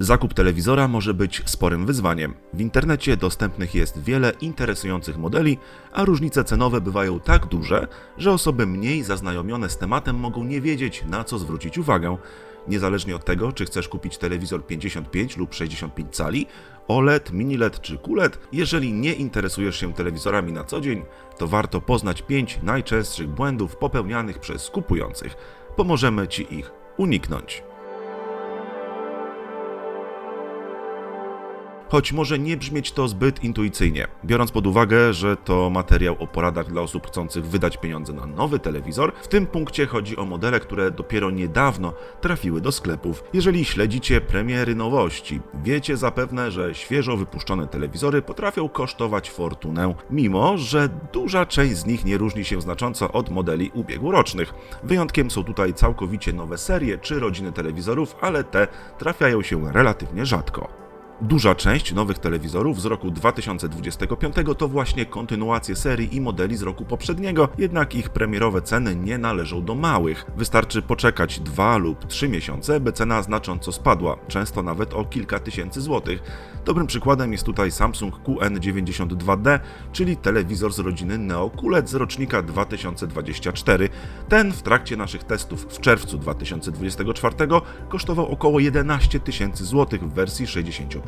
Zakup telewizora może być sporym wyzwaniem. W internecie dostępnych jest wiele interesujących modeli, a różnice cenowe bywają tak duże, że osoby mniej zaznajomione z tematem mogą nie wiedzieć, na co zwrócić uwagę. Niezależnie od tego, czy chcesz kupić telewizor 55 lub 65 cali, OLED, mini LED czy QLED, jeżeli nie interesujesz się telewizorami na co dzień, to warto poznać 5 najczęstszych błędów popełnianych przez kupujących. Pomożemy Ci ich uniknąć. Choć może nie brzmieć to zbyt intuicyjnie, biorąc pod uwagę, że to materiał o poradach dla osób chcących wydać pieniądze na nowy telewizor. W tym punkcie chodzi o modele, które dopiero niedawno trafiły do sklepów. Jeżeli śledzicie premiery nowości, wiecie zapewne, że świeżo wypuszczone telewizory potrafią kosztować fortunę, mimo że duża część z nich nie różni się znacząco od modeli ubiegłorocznych. Wyjątkiem są tutaj całkowicie nowe serie czy rodziny telewizorów, ale te trafiają się relatywnie rzadko. Duża część nowych telewizorów z roku 2025 to właśnie kontynuacje serii i modeli z roku poprzedniego, jednak ich premierowe ceny nie należą do małych. Wystarczy poczekać dwa lub trzy miesiące, by cena znacząco spadła, często nawet o kilka tysięcy złotych. Dobrym przykładem jest tutaj Samsung QN92D, czyli telewizor z rodziny Neo QLED z rocznika 2024. Ten w trakcie naszych testów w czerwcu 2024 kosztował około 11 tysięcy złotych w wersji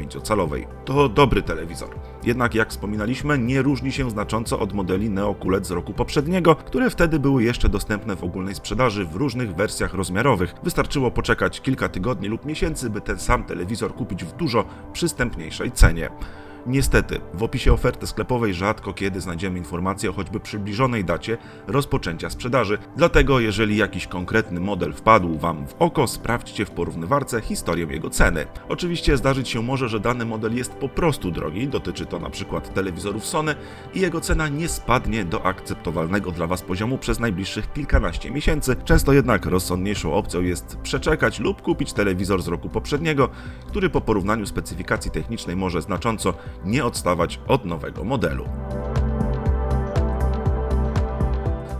65-calowej. To dobry telewizor. Jednak jak wspominaliśmy, nie różni się znacząco od modeli Neo QLED z roku poprzedniego, które wtedy były jeszcze dostępne w ogólnej sprzedaży w różnych wersjach rozmiarowych. Wystarczyło poczekać kilka tygodni lub miesięcy, by ten sam telewizor kupić w dużo przystępniejszej cenie. Niestety, w opisie oferty sklepowej rzadko kiedy znajdziemy informację o choćby przybliżonej dacie rozpoczęcia sprzedaży. Dlatego, jeżeli jakiś konkretny model wpadł Wam w oko, sprawdźcie w porównywarce historię jego ceny. Oczywiście zdarzyć się może, że dany model jest po prostu drogi, dotyczy to na przykład telewizorów Sony i jego cena nie spadnie do akceptowalnego dla Was poziomu przez najbliższych kilkanaście miesięcy. Często jednak rozsądniejszą opcją jest przeczekać lub kupić telewizor z roku poprzedniego, który po porównaniu specyfikacji technicznej może znacząco nie odstawać od nowego modelu.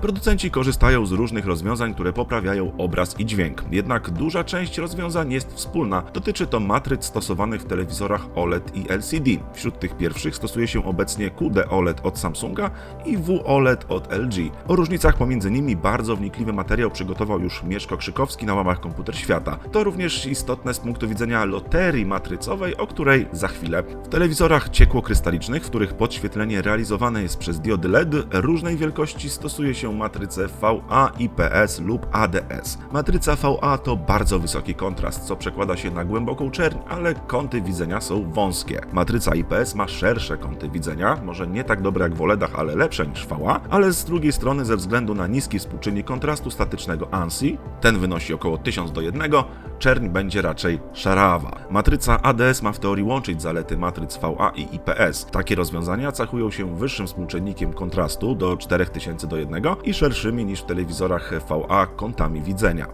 Producenci korzystają z różnych rozwiązań, które poprawiają obraz i dźwięk. Jednak duża część rozwiązań jest wspólna. Dotyczy to matryc stosowanych w telewizorach OLED i LCD. Wśród tych pierwszych stosuje się obecnie QD OLED od Samsunga i WOLED od LG. O różnicach pomiędzy nimi bardzo wnikliwy materiał przygotował już Mieszko Krzykowski na łamach Komputer Świata. To również istotne z punktu widzenia loterii matrycowej, o której za chwilę. W telewizorach ciekłokrystalicznych, w których podświetlenie realizowane jest przez diody LED różnej wielkości stosuje się matrycę VA, IPS lub ADS. Matryca VA to bardzo wysoki kontrast, co przekłada się na głęboką czerń, ale kąty widzenia są wąskie. Matryca IPS ma szersze kąty widzenia, może nie tak dobre jak w OLEDach, ale lepsze niż VA, ale z drugiej strony ze względu na niski współczynnik kontrastu statycznego ANSI, ten wynosi około 1000 do 1, czerń będzie raczej szarawa. Matryca ADS ma w teorii łączyć zalety matryc VA i IPS. Takie rozwiązania cechują się wyższym współczynnikiem kontrastu do 4000 do 1 i szerszymi niż w telewizorach VA kątami widzenia.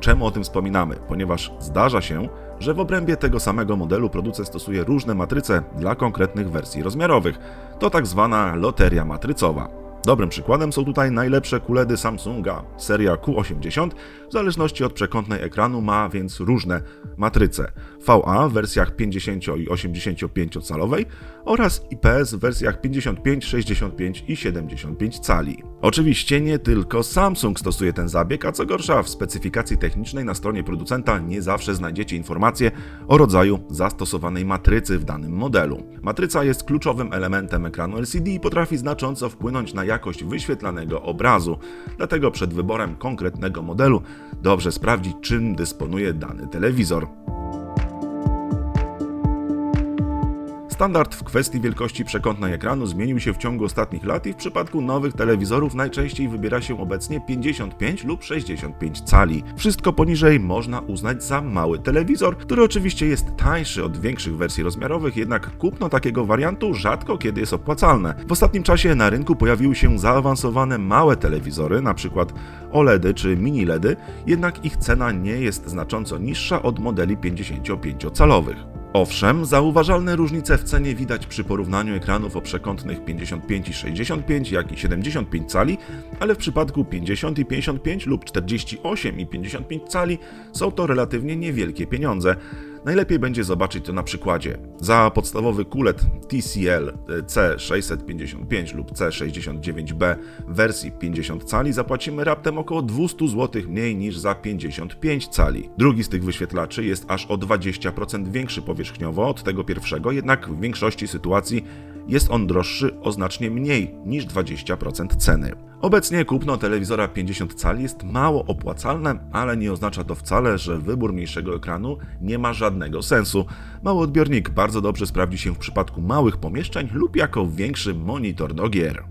Czemu o tym wspominamy? Ponieważ zdarza się, że w obrębie tego samego modelu producent stosuje różne matryce dla konkretnych wersji rozmiarowych. To tak zwana loteria matrycowa. Dobrym przykładem są tutaj najlepsze QLEDy Samsunga. Seria Q80 w zależności od przekątnej ekranu ma więc różne matryce. VA w wersjach 50 i 85 calowej oraz IPS w wersjach 55, 65 i 75 cali. Oczywiście nie tylko Samsung stosuje ten zabieg, a co gorsza w specyfikacji technicznej na stronie producenta nie zawsze znajdziecie informacje o rodzaju zastosowanej matrycy w danym modelu. Matryca jest kluczowym elementem ekranu LCD i potrafi znacząco wpłynąć na jakość wyświetlanego obrazu. Dlatego przed wyborem konkretnego modelu dobrze sprawdzić, czym dysponuje dany telewizor. Standard w kwestii wielkości przekątnej ekranu zmienił się w ciągu ostatnich lat i w przypadku nowych telewizorów najczęściej wybiera się obecnie 55 lub 65 cali. Wszystko poniżej można uznać za mały telewizor, który oczywiście jest tańszy od większych wersji rozmiarowych, jednak kupno takiego wariantu rzadko kiedy jest opłacalne. W ostatnim czasie na rynku pojawiły się zaawansowane małe telewizory, np. OLEDy czy mini LEDy, jednak ich cena nie jest znacząco niższa od modeli 55-calowych. Owszem, zauważalne różnice w cenie widać przy porównaniu ekranów o przekątnych 55 i 65, jak i 75 cali, ale w przypadku 50 i 55 lub 48 i 55 cali są to relatywnie niewielkie pieniądze. Najlepiej będzie zobaczyć to na przykładzie. Za podstawowy kulet TCL C655 lub C69B w wersji 50 cali zapłacimy raptem około 200 zł mniej niż za 55 cali. Drugi z tych wyświetlaczy jest aż o 20% większy powierzchniowo od tego pierwszego, jednak w większości sytuacji jest on droższy o znacznie mniej niż 20% ceny. Obecnie kupno telewizora 50 cali jest mało opłacalne, ale nie oznacza to wcale, że wybór mniejszego ekranu nie ma żadnego sensu. Mały odbiornik bardzo dobrze sprawdzi się w przypadku małych pomieszczeń lub jako większy monitor do gier.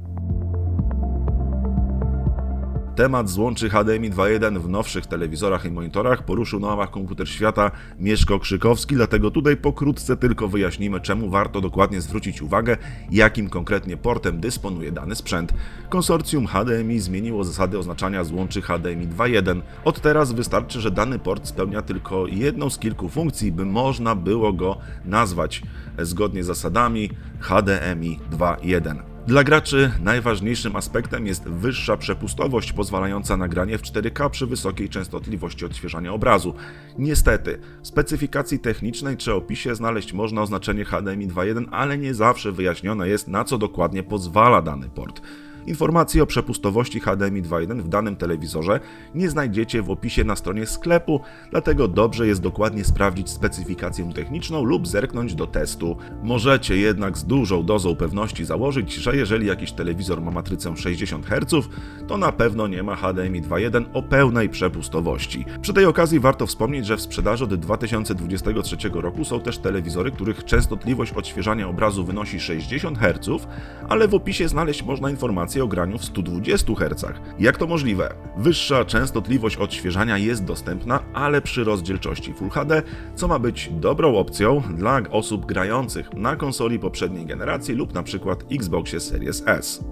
Temat złączy HDMI 2.1 w nowszych telewizorach i monitorach poruszył na łamach komputer świata Mieszko Krzykowski, dlatego tutaj pokrótce tylko wyjaśnimy, czemu warto dokładnie zwrócić uwagę, jakim konkretnie portem dysponuje dany sprzęt. Konsorcjum HDMI zmieniło zasady oznaczania złączy HDMI 2.1. Od teraz wystarczy, że dany port spełnia tylko jedną z kilku funkcji, by można było go nazwać zgodnie z zasadami HDMI 2.1. Dla graczy najważniejszym aspektem jest wyższa przepustowość pozwalająca na granie w 4K przy wysokiej częstotliwości odświeżania obrazu. Niestety, w specyfikacji technicznej czy opisie znaleźć można oznaczenie HDMI 2.1, ale nie zawsze wyjaśnione jest na co dokładnie pozwala dany port. Informacji o przepustowości HDMI 2.1 w danym telewizorze nie znajdziecie w opisie na stronie sklepu, dlatego dobrze jest dokładnie sprawdzić specyfikację techniczną lub zerknąć do testu. Możecie jednak z dużą dozą pewności założyć, że jeżeli jakiś telewizor ma matrycę 60 Hz, to na pewno nie ma HDMI 2.1 o pełnej przepustowości. Przy tej okazji warto wspomnieć, że w sprzedaży od 2023 roku są też telewizory, których częstotliwość odświeżania obrazu wynosi 60 Hz, ale w opisie znaleźć można informację o graniu w 120 Hz. Jak to możliwe? Wyższa częstotliwość odświeżania jest dostępna, ale przy rozdzielczości Full HD, co ma być dobrą opcją dla osób grających na konsoli poprzedniej generacji lub na przykład Xboxie Series S.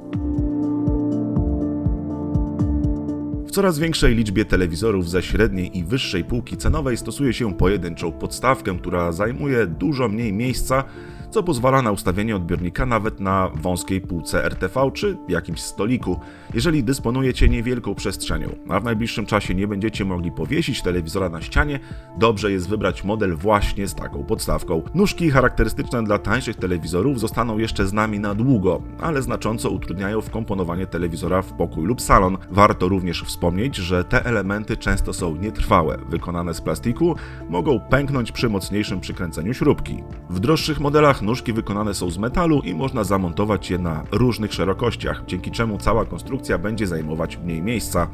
W coraz większej liczbie telewizorów ze średniej i wyższej półki cenowej stosuje się pojedynczą podstawkę, która zajmuje dużo mniej miejsca, co pozwala na ustawienie odbiornika nawet na wąskiej półce RTV czy jakimś stoliku. Jeżeli dysponujecie niewielką przestrzenią, a w najbliższym czasie nie będziecie mogli powiesić telewizora na ścianie, dobrze jest wybrać model właśnie z taką podstawką. Nóżki charakterystyczne dla tańszych telewizorów zostaną jeszcze z nami na długo, ale znacząco utrudniają wkomponowanie telewizora w pokój lub salon. Warto również wspomnieć, że te elementy często są nietrwałe, wykonane z plastiku, mogą pęknąć przy mocniejszym przykręceniu śrubki. W droższych modelach nóżki wykonane są z metalu i można zamontować je na różnych szerokościach, dzięki czemu cała konstrukcja będzie zajmować mniej miejsca.